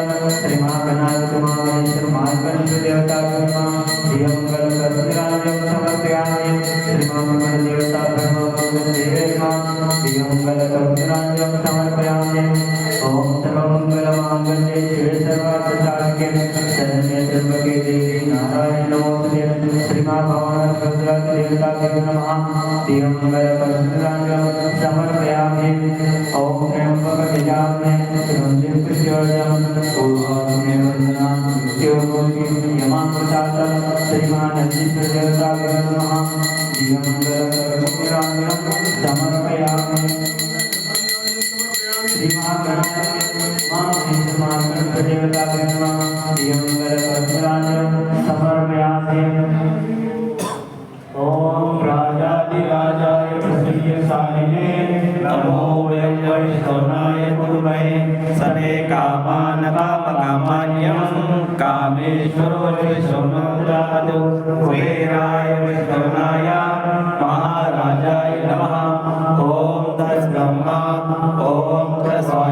सर्वलोककल्याणरूपाय मंगलम श्रीमहागणाधिपति महामहेश्वर महागणपतिदेवता प्रिय मंगलकर्तराजं समर्पयामि मंगलकर्तराजं समर्पयामि ॐ सर्वमङ्गलमाङ्गल्ये शिवे सर्वार्थसाधिके शरण्ये त्र्यम्बके देवी नारायण नमोऽस्तुते श्रीमहाभवानभद्रदेवताभ्यो नमः प्रियमङ्गलकर्तराजं समर्पयामि ॐ त्र्यम्बकजामे शिवं कृष्योजं पूर्वमे वन्दनां मृत्योर्मोहिं यमामृतातं श्रीमानन्दीश्वरदेवताभ्यो नमः कामेश्वरो विष्णुनाथो कुबेराय विष्णुनाय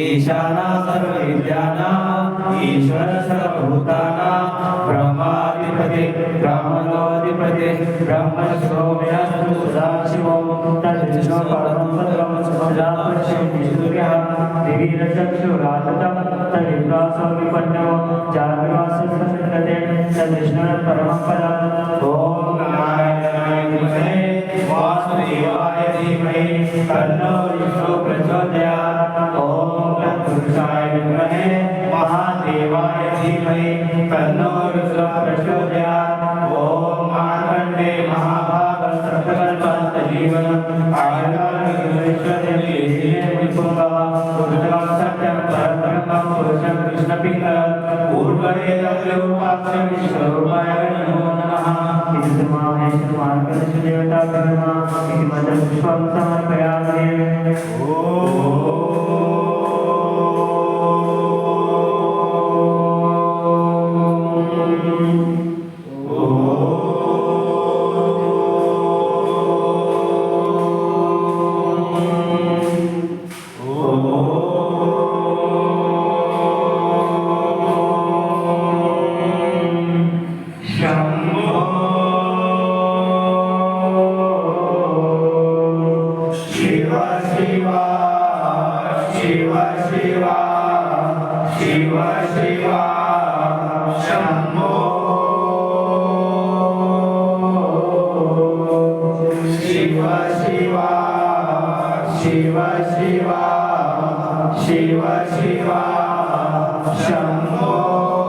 ईशाना सर्वविद्यानां ईश्वर सर्वभूतानां ब्रह्माधिपति ब्रह्मणोऽधिपति ब्रह्मसोम्यस्तु सदाशिवो तद्विष्णु परमं पदं सुजापश्यन्तिसूर्यः दिवीरचक्षुराततं तदिव्यासो विपन्नो जाग्रवाससंसृते तद्विष्णुः परमं पदम् ॐ नारायणाय विद्महे वासुदेवाय धीमहि तन्नो विष्णु प्रचोदयात् ॐ तत्पुरुषाय विद्महे महादेवाय धीमहि तन्नो रुद्र प्रचोदयात् ॐ मार्कण्डे महाभाग सकलकल्पजीवन आयुर्वेश्वरदेवीने विपुङ्गव पुरुषं सत्यं परब्रह्मं पुरुषं कृष्णपिङ्गलं पूर्वरेदं विश्वरूपाय नमो नमः इति समाहेश्वर इति मदं विश्वं समर्पयामि शिव शिवा शिव शिवा शम्भो